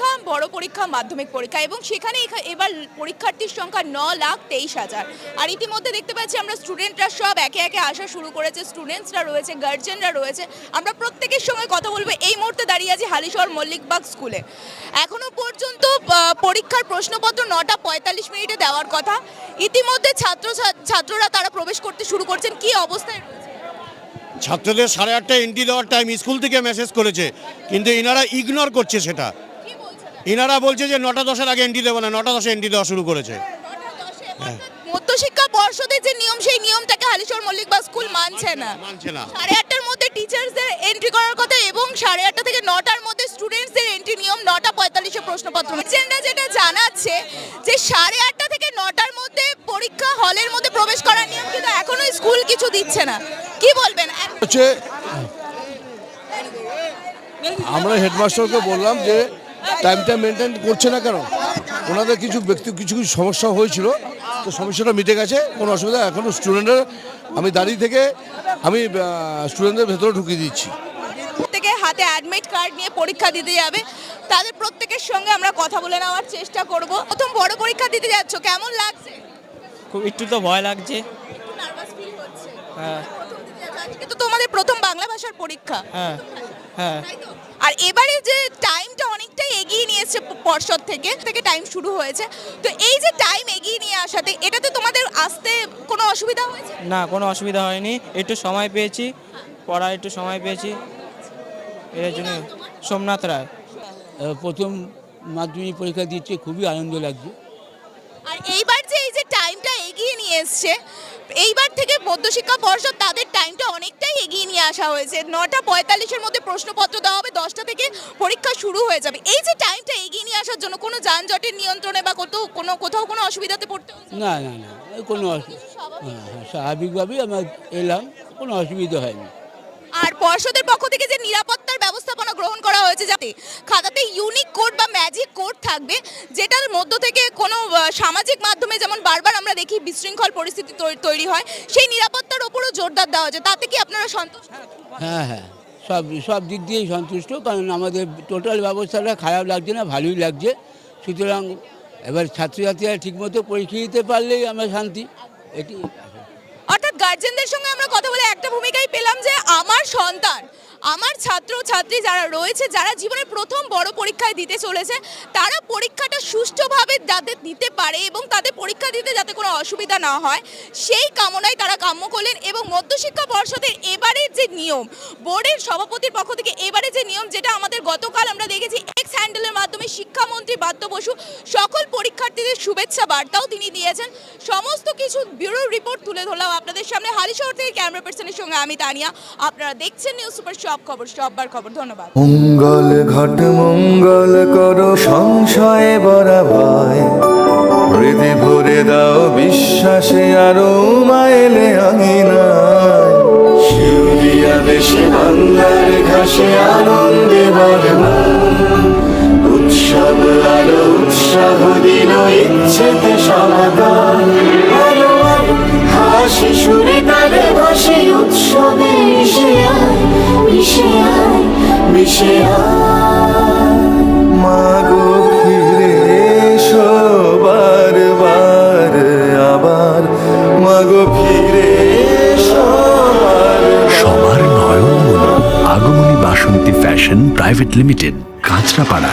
পরীক্ষা, বড় পরীক্ষা, মাধ্যমিক পরীক্ষা এবং সেখানে এবার পরীক্ষার্থীর সংখ্যা ন লাখ তেইশ হাজার। আর ইতিমধ্যে দেখতে পাচ্ছি আমরা স্টুডেন্টরা সব একে একে আসা শুরু করেছে স্টুডেন্টসরা রয়েছে গার্জেনরা রয়েছে। আমরা প্রত্যেকের সঙ্গে কথা বলব। এই মুহূর্তে দাঁড়িয়ে আছি হালিশহর মল্লিকবাগ স্কুলে এখনও পর্যন্ত পরীক্ষার প্রশ্নপত্র নটা পঁয়তাল্লিশ মিনিটে দেওয়ার কথা। ইতিমধ্যে ছাত্র, ছাত্ররা তারা প্রবেশ করতে শুরু করছেন। কি অবস্থায় ছাত্রদের সাড়ে আটটায় এন্ট্রি দেওয়ার টাইম স্কুল থেকে মেসেজ করেছে। কিন্তু ইনারা ইগনোর করছে সেটা। ইনারা বলছে যে নটা দশের আগে এন্ট্রি দেবো না নটা দশে এন্ট্রি দেওয়া শুরু করেছে। মধ্যশিক্ষা পর্ষদের যে নিয়ম সেই নিয়মটাকে হালিশহর মল্লিকবাগ স্কুল মানছে না। মানছে না। সাড়ে আটটার মধ্যে টিচার্সদের এন্ট্রি করার কথা এবং সাড়ে আটটা থেকে নটার মধ্যে স্টুডেন্টসদের এন্ট্রি নিয়ম নটা পঁয়তাল্লিশে প্রশ্নপত্র। এজেন্ডা যেটা জানাচ্ছে যে সাড়ে আটটা থেকে নটার মধ্যে পরীক্ষা হলের মধ্যে প্রবেশ করার নিয়ম কিন্তু এখনও স্কুল কিছু দিচ্ছে না। কি বলবেন? হচ্ছে আমরা হেডমাস্টারকে বললাম যে টাইমটা মেনটেন করছে না কেন? ওনাদের কিছু ব্যক্তি কিছু কিছু সমস্যা হয়েছিল তো সমস্যাটা মিটে গেছে কোনো অসুবিধা এখনও স্টুডেন্টের আমি দাঁড়িয়ে থেকে আমি স্টুডেন্টদের ভেতরে ঢুকিয়ে দিচ্ছি। থেকে হাতে অ্যাডমিট কার্ড নিয়ে পরীক্ষা দিতে যাবে। তাদের প্রত্যেকের সঙ্গে আমরা কথা বলে নেওয়ার চেষ্টা করব। প্রথম বড় পরীক্ষা দিতে যাচ্ছ কেমন লাগছে? খুব একটু তো ভয় লাগছে। একটু নার্ভাস ফিল হচ্ছে। হ্যাঁ। প্রথম দিতে যাচ্ছ। তো তোমাদের প্রথম বাংলা ভাষার পরীক্ষা। হ্যাঁ। হ্যাঁ। তাই তো? আর এবারে যে টাইমটা অনেকটাই এগিয়ে নিয়েছে প- পর্ষদ থেকে থেকে টাইম শুরু হয়েছে। তো এই যে টাইম এগিয়ে নিয়ে আসাতে এটাতে তোমাদের আসতে কোনো অসুবিধা হয়েছে? না কোনো অসুবিধা হয়নি। একটু সময় পেয়েছি পড়া একটু সময় পেয়েছি। এর জন্য সোমনাথ রায়। প্রথম মাধ্যমিক পরীক্ষা দিচ্ছে খুবই আনন্দ লাগছে। আর এইবার যে এই যে টাইমটা এগিয়ে নিয়ে এসছে এইবার থেকে মধ্যশিক্ষা পর্ষদ তাদের টাইমটা অনেকটাই এগিয়ে নিয়ে আসা হয়েছে। নটা পঁয়তাল্লিশের মধ্যে প্রশ্নপত্র দেওয়া হবে দশটা থেকে পরীক্ষা শুরু হয়ে যাবে। এই যে টাইমটা এগিয়ে নিয়ে আসার জন্য কোনো যানজটের নিয়ন্ত্রণে বা কোথাও কোনো কোথাও কোনো অসুবিধাতে পড়তে না? না না কোনো হ্যাঁ হ্যাঁ স্বাভাবিকভাবেই আমরা এলাম কোনো অসুবিধা হয়নি। আর পর্ষদের পক্ষ থেকে যে করা হয়েছে যাতে খাতাতে ইউনিক কোড বা ম্যাজিক কোড থাকবে যেটার মধ্য থেকে কোনো সামাজিক মাধ্যমে যেমন বারবার আমরা দেখি বিশৃঙ্খল পরিস্থিতি তৈরি হয় সেই নিরাপত্তার ওপরও জোরদার দেওয়া হয়েছে। তাতে কি আপনারা সন্তুষ্ট? হ্যাঁ হ্যাঁ। সব সব দিক দিয়েই সন্তুষ্ট কারণ আমাদের টোটাল ব্যবস্থাটা খারাপ লাগছে না ভালোই লাগছে। সুতরাং এবার ছাত্রছাত্রীরা ঠিকমতো পরীক্ষা দিতে পারলেই আমরা শান্তি। এটি অর্থাৎ গার্জেনদের সঙ্গে আমরা কথা বলে একটা ভূমিকাই পেলাম যে আমার সন্তান আমার ছাত্র ছাত্রী যারা রয়েছে, যারা জীবনের প্রথম বড় পরীক্ষায় দিতে চলেছে, তারা পরীক্ষাটা সুষ্ঠুভাবে যাতে দিতে পারে এবং তাদের পরীক্ষা দিতে যাতে কোনো অসুবিধা না হয়, সেই কামনায় তারা কাম্য করলেন এবং মধ্যশিক্ষা পর্ষদের এবারের যে নিয়ম, বোর্ডের সভাপতির পক্ষ থেকে এবারে যে নিয়ম, যেটা আমাদের গতকাল আমরা দেখেছি এক্স হ্যান্ডেলের মাধ্যমে শিক্ষামন্ত্রী বাদ্য বসু সকল পরীক্ষার্থীদের শুভেচ্ছা বার্তাও তিনি দিয়েছেন। সমস্ত কিছু ব্যুরো রিপোর্ট তুলে ধরলাম আপনাদের সামনে। হালিশহর থেকে ক্যামেরা পার্সনের সঙ্গে আমি তানিয়া। আপনারা দেখছেন নিউজ সুপার সব খবর, সববার খবর। ধন্যবাদ। মঙ্গল ঘট মঙ্গল কর, সংশয়ে বরা ভয় হৃদে ভরে দাও, বিশ্বাসে আরও মাইলে আঙিনায়। শিউরিয়া দেশে, বাংলার ঘাসে আনন্দে। উৎসব আলো, উৎসাহ দিল, ইচ্ছেতে সমাধান হাসি সুরে তালে ভাসে, উৎসবে মিশে আয় মিশে আয় মিশে আয়। Fashion private limited Kanchrapara.